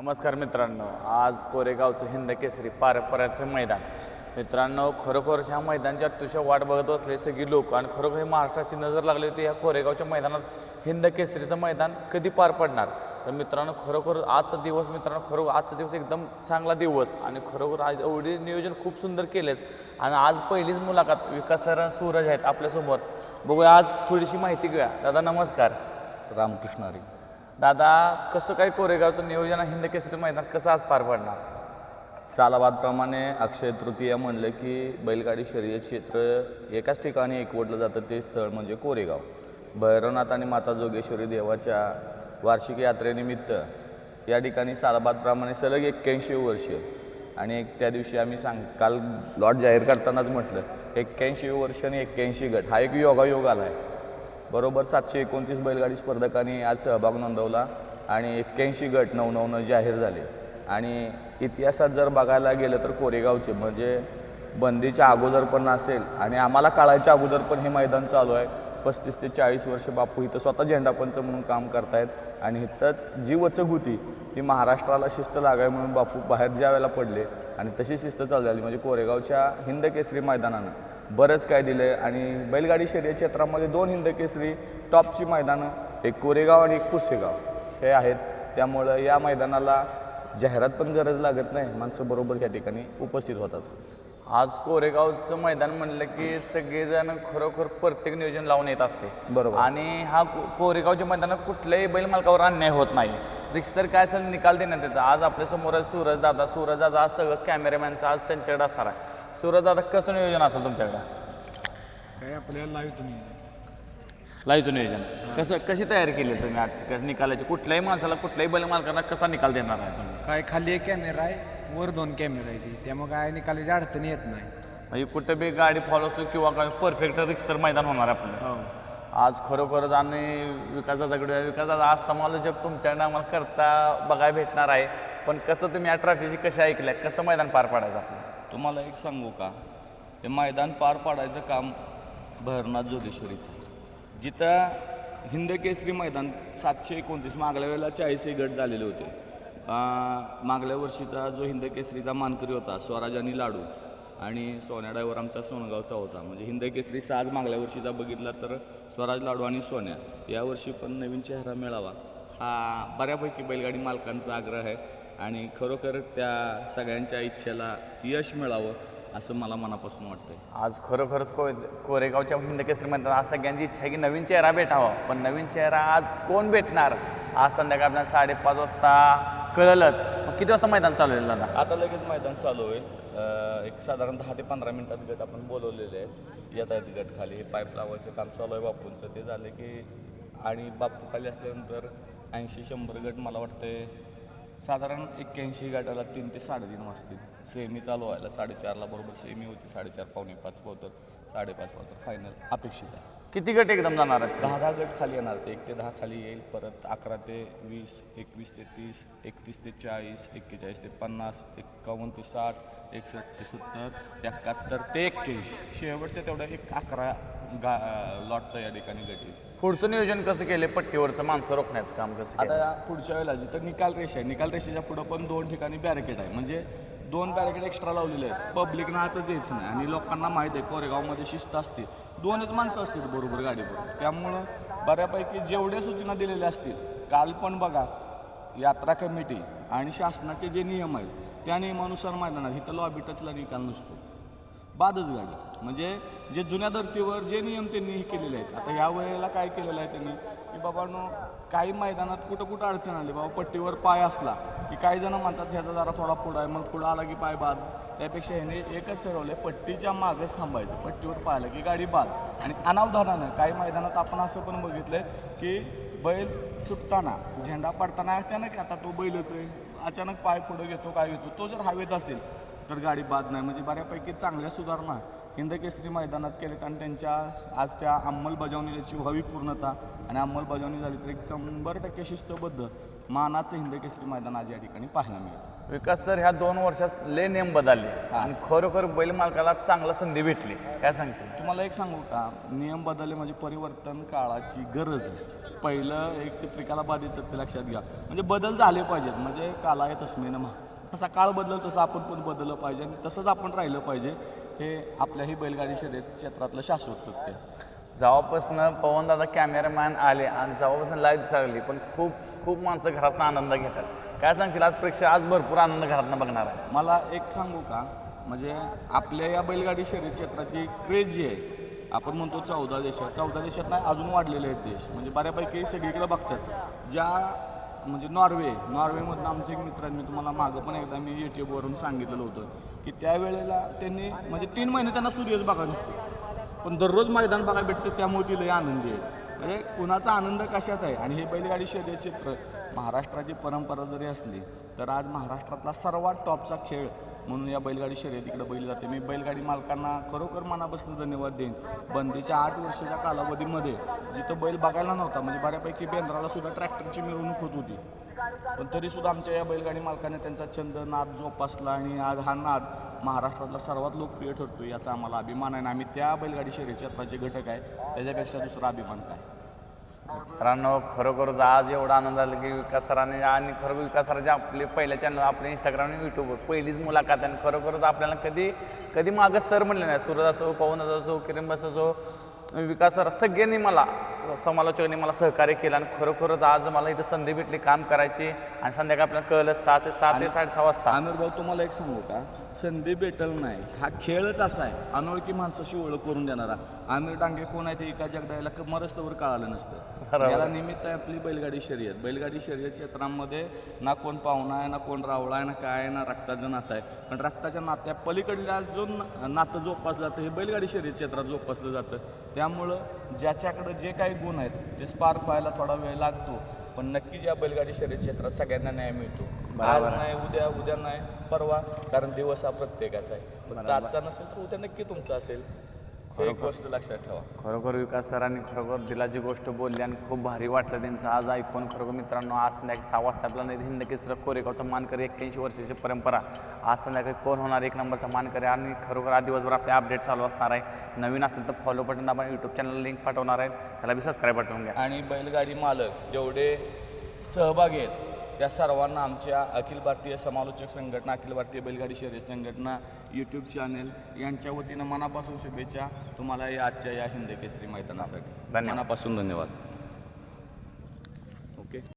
नमस्कार मित्रांनो आज कोरेगावचं हिंद केसरी पारंपऱ्याचं मैदान. मित्रांनो खरोखर ह्या मैदानची अतिशय वाट बघत असले सगळी लोक आणि खरोखर हे महाराष्ट्राची नजर लागली होती या कोरेगावच्या मैदानात हिंद केसरीचं मैदान कधी पार पडणार? तर मित्रांनो खरोखर आजचा दिवस मित्रांनो खरोखर आजचा दिवस एकदम चांगला दिवस आणि खरोखर आज एवढे नियोजन खूप सुंदर केलेच आणि आज पहिलीच मुलाखत विकास सर सूरज आहेत आपल्यासमोर. बघूया आज थोडीशी माहिती घेऊया. दादा नमस्कार. रामकृष्ण हरी. दादा कसं काय कोरेगावचं नियोजन हिंद केसरी मैदान कसं आज पार पडणार? सालाबादप्रमाणे अक्षय तृतीया म्हणलं की बैलगाडी शर्यत क्षेत्र एकाच ठिकाणी एकवटलं जातं ते स्थळ म्हणजे कोरेगाव. भैरवनाथ आणि माता जोगेश्वरी देवाच्या वार्षिक यात्रेनिमित्त या ठिकाणी सालाबादप्रमाणे सलग एक्क्याऐंशी वर्ष आणि एक त्या दिवशी आम्ही सांग काल लॉट जाहीर करतानाच म्हटलं एक्क्याऐंशी वर्ष आणि एक्क्याऐंशी गट हा एक योगायोग आला आहे बरोबर सातशे एकोणतीस बैलगाडी स्पर्धकांनी आज सहभाग नोंदवला आणि एक्क्याऐंशी गट नऊ नऊनं जाहीर झाले. आणि इतिहासात जर बघायला गेलं तर कोरेगावचे म्हणजे बंदीच्या अगोदर पण असेल आणि आम्हाला काळाच्या अगोदर पण हे मैदान चालू आहे. पस्तीस ते चाळीस वर्ष बापू इथं स्वतः झेंडापंच म्हणून काम करतायत आणि इथंच जी वचक होती ती महाराष्ट्राला शिस्त लागाय म्हणून बापू बाहेर ज्या वेळेला पडले आणि तशी शिस्त चालू झाली. म्हणजे कोरेगावच्या हिंद केसरी मैदानानं बरंच काय दिलं आणि बैलगाडी शर्यत क्षेत्रामध्ये दोन हिंद केसरी टॉपची मैदानं एक कोरेगाव आणि एक पुसेगाव हे आहेत. त्यामुळं या मैदानाला जाहिरात पण गरज लागत नाही. माणसं बरोबर या ठिकाणी उपस्थित होतात. आज कोरेगावचं मैदान म्हणलं की सगळेजण खरोखर प्रत्येक नियोजन लावून येत असते. बरोबर. आणि हा को- कोरेगावच्या मैदानात कुठल्याही बैल मालकावर अन्याय होत नाही. रिक्सर काय असेल निकाल देण्यात येतं आज आपल्यासमोर आहे सूरज दादा. सूरज दादा आज सगळं कॅमेरामॅनचं आज त्यांच्याकडे असणार आहे. सूरज दादा कसं नियोजन असेल तुमच्याकडे? काय आपल्याला लाईव्हच नाही लाईव्हचं नियोजन. कसं कशी तयारी केली तुम्ही आजची? कसं निकालाची? कुठल्याही माणसाला कुठल्याही बैल मालकांना कसा निकाल देणार आहे तुम्ही? काय खाली एक कॅमेरा आहे. वर दोन कॅमेरा आहे ती. त्यामुळे काय निकालाची अडचण येत नाही. म्हणजे कुठं बी गाडी फॉलो असो किंवा काय परफेक्ट रिक्सर मैदान होणार आपलं. हो. आज खरोखरच आणि विकासाकडे विकासाचा आज समालोचक तुमच्याकडे आम्हाला करता बघायला भेटणार आहे. पण कसं तुम्ही या ट्रॅफिकची कशा ऐकल्या? कसं मैदान पार पाडायचं आपलं? तुम्हाला एक सांगू का? हे मैदान पार पाडायचं काम भरनाथ जोगेश्वरीचं आहे. जिथं हिंद केसरी मैदान सातशे एकोणतीस मागल्या वेळेला चाळीसही गट झालेले होते. मागल्या वर्षीचा जो हिंद केसरीचा मानकरी होता स्वराज आणि लाडू आणि सोन्या डायवर आमचा सोनगावचा होता. म्हणजे हिंद केसरी साज मागल्या वर्षीचा बघितला तर स्वराज लाडू आणि सोन्या यावर्षी पण नवीन चेहरा मिळावा. हा बऱ्यापैकी बैलगाडी मालकांचा आग्रह आहे आणि खरोखर त्या सगळ्यांच्या इच्छेला यश मिळावं असं मला मनापासून वाटतंय. आज खरोखरच को कोरेगावच्या हिंद केसरी आज सगळ्यांची इच्छा आहे की नवीन चेहरा भेटावा. पण नवीन चेहरा आज कोण भेटणार? आज संध्याकाळी आपल्याला साडेपाच वाजता कळलंच. मग किती वाजता मैदान चालू होईल दादा? आता लगेच मैदान चालू होईल. अं, एक साधारण दहा ते पंधरा मिनिटात गट आपण बोलवलेले आहेत. येत आहेत गट खाली. हे पाईप लावायचं काम चालू आहे बापूंचं. ते झालं की आणि बापू खाली असल्यानंतर ऐंशी शंभर गट मला वाटते साधारण एक्क्याऐंशी गटाला तीन ते साडेतीन वाजतील. सेमी चालू व्हायला साडेचारला बरोबर सेमी होती साडेचार पावणे पाच पोहतात साडेपाच पोहतात फायनल अपेक्षित आहे. किती गट एकदम जाणार आहेत? दहा दहा गट खाली येणार ते एक ते दहा खाली येईल परत अकरा ते वीस एकवीस ते तीस एकतीस ते चाळीस एक्केचाळीस ते पन्नास एक्कावन्न ते साठ एकसष्ट ते सत्तर एकाहत्तर ते एक्क्याऐंशी. शेवटच्या तेवढ्या एक अकरा गा लॉटचा या ठिकाणी येईल पुढचं नियोजन कसं केलं पट्टीवरचं माणसं रोखण्याचं काम कसं केलं आता पुढच्या वेळेला जिथं निकाल रेषा आहे निकाल रेषेच्या पुढं पण दोन ठिकाणी बॅरिकेड आहे. म्हणजे दोन बॅरिकेड एक्स्ट्रा लावलेले आहेत. पब्लिकनं आतच यायचं नाही. आणि लोकांना माहीत आहे कोरेगावमध्ये शिस्त असते. दोनच माणसं असतील बरोबर गाडीवर. त्यामुळं बऱ्यापैकी जेवढ्या सूचना दिलेल्या असतील काल पण बघा यात्रा कमिटी आणि शासनाचे जे नियम आहेत त्या नियमानुसार मैदानात इथं लॉबी टचला निकाल नसतो. बादच गाडी. म्हणजे जे जुन्या धर्तीवर जे नियम त्यांनी हे केलेले आहेत. आता या वेळेला काय केलेलं आहे त्यांनी? की बाबांनो काही मैदानात कुठं कुठं अडचण आली? बाबा पट्टीवर पाय असला की काही जण म्हणतात ह्याचा जरा थोडा पुढं आहे. मग पुढं आला की पाय बाद. त्यापेक्षा ह्याने एकच ठरवलं आहे पट्टीच्या मागेच थांबायचं. पट्टीवर पाहिलं की गाडी बाद. आणि अनावधानानं काही मैदानात आपण असं पण बघितलं की बैल सुटताना झेंडा पडताना अचानक आता तो बैलच आहे अचानक पाय पुढं घेतो काय घेतो तो जर हवेत असेल तर गाडी बाद नाही. म्हणजे बऱ्यापैकी चांगल्या सुधारणा हिंद केसरी मैदानात केलेत आणि त्यांच्या आज त्या अंमलबजावणी त्याची व्हावी पूर्णता आणि अंमलबजावणी झाली तर एक शंभर टक्के शिस्तबद्ध मानाचं हिंदकेसरी मैदान आज या ठिकाणी पाहायला मिळेल. विकास सर ह्या दोन वर्षात लय नेम बदलले आणि खरोखर बैल मालकाला चांगला संधी भेटली. काय सांगशील? तुम्हाला एक सांगू का? नियम बदलले म्हणजे परिवर्तन काळाची गरज आहे. पहिलं एक त्रिकाला बाधीचं ते लक्षात घ्या. म्हणजे बदल झाले पाहिजेत. म्हणजे काला आहे तस्मेनं महा तसा काळ बदलल तसं आपण पण बदललं पाहिजे आणि तसंच आपण राहिलं पाहिजे. हे आपल्याही बैलगाडी शर्यत क्षेत्रातलं शाश्वत सत्य. आहे. जेव्हापासून पवनदादा कॅमेरामॅन आले आणि जेव्हापासून लाईव्ह लागली पण खूप खूप माणसं घरातनं आनंद घेतात. काय सांगशील? आज प्रेक्षक आज भरपूर आनंद घरातनं बघणार आहे मला एक सांगू का? म्हणजे आपल्या या बैलगाडी शर्यत क्षेत्राची क्रेज जी आहे आपण म्हणतो चौदा देशात. चौदा देशात नाही अजून वाढलेले आहेत देश. म्हणजे बऱ्यापैकी सगळीकडे बघतात. ज्या म्हणजे नॉर्वे नॉर्वेमधून आमचे एक मित्र मी तुम्हाला मागं पण एकदा मी यूट्यूबवरून सांगितलेलं होतं की त्यावेळेला त्यांनी म्हणजे तीन महिने त्यांना सूर्यच बघायला नसतो. पण दररोज मैदान बघायला भेटतं त्यामुळे ती आनंदी आहे. म्हणजे कुणाचा आनंद कशात आहे? आणि हे बैलगाडी शर्यत क्षेत्र महाराष्ट्राची परंपरा जरी असली तर आज महाराष्ट्रातला सर्वात टॉपचा खेळ म्हणून या बैलगाडी शर्यतीकडे बैल जाते. मी बैलगाडी मालकांना खरोखर मनापासून धन्यवाद देईन. बंदीच्या आठ वर्षाच्या कालावधीमध्ये जिथं बैल बघायला नव्हता म्हणजे बऱ्यापैकी बेंद्राला सुद्धा ट्रॅक्टरची मिरवणूक होत होती. पण तरीसुद्धा आमच्या या बैलगाडी मालकाने त्यांचा छंद नाद जोपासला आणि आज हा नाद महाराष्ट्रातला सर्वात लोकप्रिय ठरतो याचा आम्हाला अभिमान आहे आणि आम्ही त्या बैलगाडी शर्यत क्षेत्राचे घटक आहे. त्याच्यापेक्षा दुसरा अभिमान काय? मित्रांनो खरोखरच आज एवढा आनंद आला की विकास सरांनी आणि खरोखर विकास सरांचे आपले पहिल्या चॅनल आपले इंस्टाग्राम आणि यूट्यूबवर पहिलीच मुलाखत आणि खरोखरच आपल्याला कधी कधी मागं सर म्हणले नाही सूरज असो पवन असो किरण बस असो विकास सर सगळ्यांनी मला समालोचकांनी मला सहकार्य केलं आणि खरोखरच आज मला इथं संधी भेटली काम करायची आणि संध्याकाळी आपल्याला कळलं सहा ते सात ते साडेसहा वाजता. आमिर भाऊ तुम्हाला एक सांगू का? संधी भेटल नाही. हा खेळच असा आहे? अनोळखी माणसाशी ओळख करून देणारा. आमिर डांगे कोण आहे ते एका जगदायला मरस्तवर कळालं नसतं. याला निमित्त आहे आपली बैलगाडी शर्यत. बैलगाडी शर्यत क्षेत्रामध्ये ना कोण पाहुणा आहे ना कोण रावळा आहे ना काय आहे ना रक्ताचं नातं आहे. पण रक्ताच्या नात्या पलीकडल्या जो नातं जोपासलं जातं हे बैलगाडी शर्यत क्षेत्रात जोपासलं जातं. त्यामुळं ज्याच्याकडं जे काही गुण आहेत ते स्पार्क व्हायला थोडा वेळ लागतो पण नक्कीच या बैलगाडी शर्यत क्षेत्रात सगळ्यांना न्याय मिळतो. आज नाही उद्या उद्या नाही परवा कारण दिवस हा प्रत्येकाचा आहे. फक्त आजचा नसेल तर उद्या नक्की तुमचा असेल. हे एक गोष्ट लक्षात ठेवा. खरोखर विकास सरांनी खरोखर दिलाची गोष्ट बोलली आणि खूप भारी वाटलं त्यांचं. आज ऐकून खरोखर मित्रांनो आज संध्याकाळी सहा वाजता आपल्याला हिंद केसर कोरेगावचा मानकरी एक्क्याऐंशी वर्षाची परंपरा. आज संध्याकाळी कोण होणार एक नंबरचा मानकरी आणि खरोखर आज दिवसभर आपले अपडेट चालू असणार आहे. नवीन असेल तर फॉलो बटन आपण यूट्यूब चॅनल लिंक पाठवणार आहे. त्याला बी सबस्क्राईब पाठवून घ्या. आणि बैलगाडी मालक जेवढे सहभागी आहेत त्या सर्वांना आमच्या अखिल भारतीय समालोचक संघटना अखिल भारतीय बैलगाडी शर्यत संघटना यूट्यूब चॅनेल यांच्या वतीनं मनापासून शुभेच्छा. तुम्हाला या आजच्या या हिंद केसरी मैदानासाठी. मनापासून धन्यवाद. ओके